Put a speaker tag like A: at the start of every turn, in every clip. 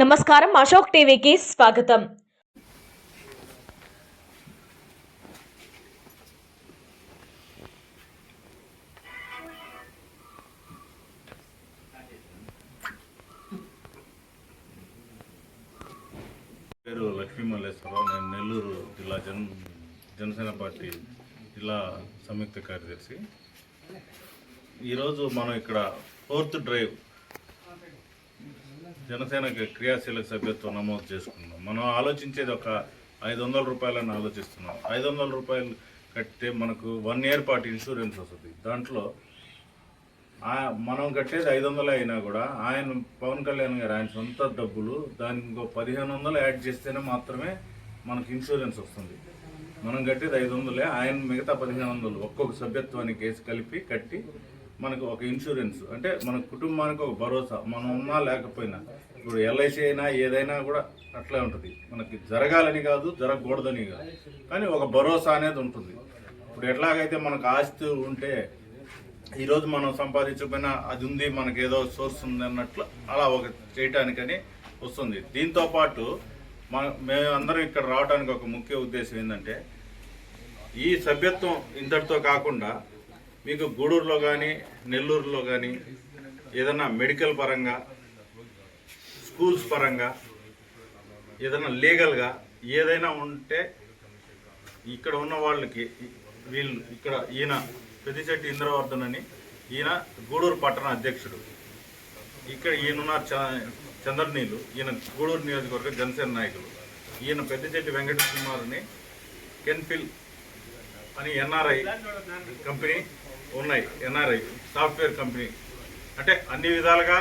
A: నమస్కారం అశోక్ టీవీకి స్వాగతం.
B: పేరు లక్ష్మీ మల్లేశ్వరరావు. నేను నెల్లూరు జిల్లా జన్ జనసేన పార్టీ జిల్లా సంయుక్త కార్యదర్శి. ఈరోజు మనం ఇక్కడ ఫోర్త్ డ్రైవ్ జనసేన క్రియాశీల సభ్యత్వం నమోదు చేసుకున్నాం. మనం ఆలోచించేది ఒక ఐదు వందల రూపాయలని ఆలోచిస్తున్నాం. ఐదు వందల రూపాయలు కట్టితే మనకు వన్ ఇయర్ పాటు ఇన్సూరెన్స్ వస్తుంది. దాంట్లో మనం కట్టేది ఐదు వందలు అయినా కూడా ఆయన పవన్ కళ్యాణ్ గారు ఆయన సొంత డబ్బులు దానికి ఇంకో పదిహేను వందలు యాడ్ చేస్తేనే మాత్రమే మనకు ఇన్సూరెన్స్ వస్తుంది. మనం కట్టేది ఐదు వందలే ఆయన మిగతా పదిహేను వందలు ఒక్కొక్క సభ్యత్వానికి వేసి కలిపి కట్టి మనకు ఒక ఇన్సూరెన్స్ అంటే మన కుటుంబానికి ఒక భరోసా మనం ఉన్నా లేకపోయినా. ఇప్పుడు ఎల్ఐసి అయినా ఏదైనా కూడా అట్లే ఉంటుంది. మనకి జరగాలని కాదు జరగకూడదని కాదు. కానీ ఒక భరోసా అనేది ఉంటుంది. ఇప్పుడు ఎట్లాగైతే మనకు ఆస్తి ఉంటే ఈరోజు మనం సంపాదించకపోయినా అది ఉంది మనకి ఏదో సోర్స్ ఉంది అన్నట్లు అలా ఒక చేయటానికని వస్తుంది. దీంతో పాటు మన మేము అందరం ఇక్కడ రావడానికి ఒక ముఖ్య ఉద్దేశం ఏంటంటే ఈ సభ్యత్వం ఇంతటితో కాకుండా మీకు గూడూరులో కానీ నెల్లూరులో కానీ ఏదైనా మెడికల్ పరంగా స్కూల్స్ పరంగా ఏదైనా లీగల్గా ఏదైనా ఉంటే ఇక్కడ ఉన్న వాళ్ళకి వీళ్ళు ఇక్కడ ఈయన పెద్దిశెట్టి ఇంద్రవర్ధన్ అని ఈయన గూడూరు పట్టణ అధ్యక్షుడు. ఇక్కడ ఈయనున్న చంద్రనీలు. ఈయన గూడూరు నియోజకవర్గ జనసేన నాయకులు. ఈయన పెద్దిశెట్టి వెంకట కుమార్ని కెన్ఫిల్ అని ఎన్ఆర్ఐ కంపెనీ ఉన్నాయి ఎన్ఆర్ఐ సాఫ్ట్వేర్ కంపెనీ అంటే అన్ని విధాలుగా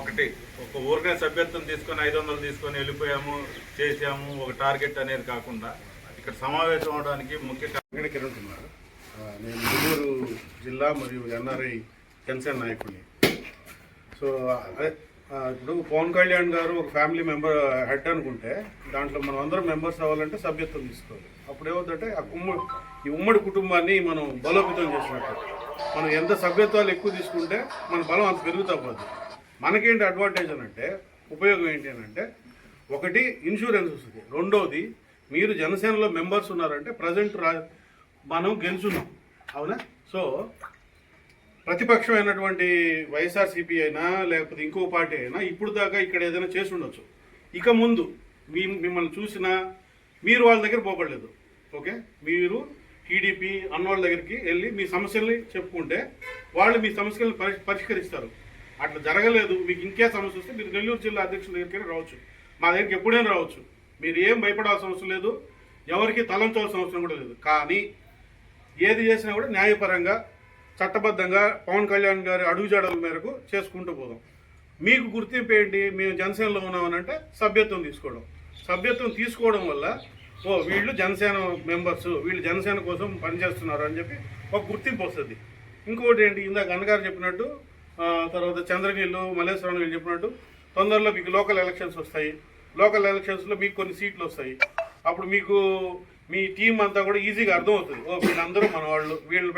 B: ఒకటి ఒక ఊరికే సభ్యత్వం తీసుకొని ఐదు వందలు తీసుకొని వెళ్ళిపోయాము చేసాము ఒక టార్గెట్ అనేది కాకుండా ఇక్కడ సమావేశం అవడానికి ముఖ్య కారణం
C: కిరణ్ కుమార్. నేను నెల్లూరు జిల్లా మరియు ఎన్ఆర్ఐ కన్సర్న్ నాయకుడిని. సో ఇప్పుడు పవన్ కళ్యాణ్ గారు ఒక ఫ్యామిలీ మెంబర్ హెడ్ అనుకుంటే దాంట్లో మనం అందరం మెంబర్స్ అవ్వాలంటే సభ్యత్వం తీసుకోవాలి. అప్పుడు ఏమవుతుందంటే ఆ ఉమ్మడి ఈ ఉమ్మడి కుటుంబాన్ని మనం బలోపేతం చేసినట్టు. మనం ఎంత సభ్యత్వాలు ఎక్కువ తీసుకుంటే మన బలం అంత పెరుగుతా పోద్ది. మనకేంటి అడ్వాంటేజ్ అని అంటే ఉపయోగం ఏంటి అని అంటే ఒకటి ఇన్సూరెన్స్ వస్తుంది. రెండోది మీరు జనసేనలో మెంబర్స్ ఉన్నారంటే ప్రజెంట్ రా మనం గెలుచున్నాం. అవునా? సో ప్రతిపక్షమైనటువంటి వైఎస్ఆర్సీపీ అయినా లేకపోతే ఇంకో పార్టీ అయినా ఇప్పుడు దాకా ఇక్కడ ఏదైనా చేసి ఉండొచ్చు. ఇక ముందు మీ మిమ్మల్ని చూసినా మీరు వాళ్ళ దగ్గర పోబడలేదు ఓకే? మీరు టీడీపీ అన్నవాళ్ళ దగ్గరికి వెళ్ళి మీ సమస్యల్ని చెప్పుకుంటే వాళ్ళు మీ సమస్యలను పరిష్కరిస్తారు. అట్లా జరగలేదు. మీకు ఇంకే సమస్య వస్తే మీరు నెల్లూరు జిల్లా అధ్యక్షుల దగ్గరికి రావచ్చు. మా దగ్గరికి ఎప్పుడైనా రావచ్చు. మీరు ఏం భయపడాల్సిన అవసరం లేదు. ఎవరికి తలంచవలసిన అవసరం కూడా లేదు. కానీ ఏది చేసినా కూడా న్యాయపరంగా చట్టబద్ధంగా పవన్ కళ్యాణ్ గారి అడుగుజాడల మేరకు చేసుకుంటూ పోదాం. మీకు గుర్తింపు ఏంటి? మేము జనసేనలో ఉన్నామనంటే సభ్యత్వం తీసుకోవడం. సభ్యత్వం తీసుకోవడం వల్ల ఓ వీళ్ళు జనసేన మెంబర్స్ వీళ్ళు జనసేన కోసం పనిచేస్తున్నారు అని చెప్పి ఒక గుర్తింపు వస్తుంది. ఇంకొకటి ఏంటి? ఇందాక అన్నగారు చెప్పినట్టు తర్వాత చంద్రగిళ్ళు మల్లేశ్వరం వీళ్ళు చెప్పినట్టు తొందరలో మీకు లోకల్ ఎలక్షన్స్ వస్తాయి. లోకల్ ఎలక్షన్స్లో మీకు కొన్ని సీట్లు వస్తాయి. అప్పుడు మీకు మీ టీం అంతా కూడా ఈజీగా అర్థమవుతుంది. ఓ వీళ్ళందరూ మన వాళ్ళు వీళ్ళు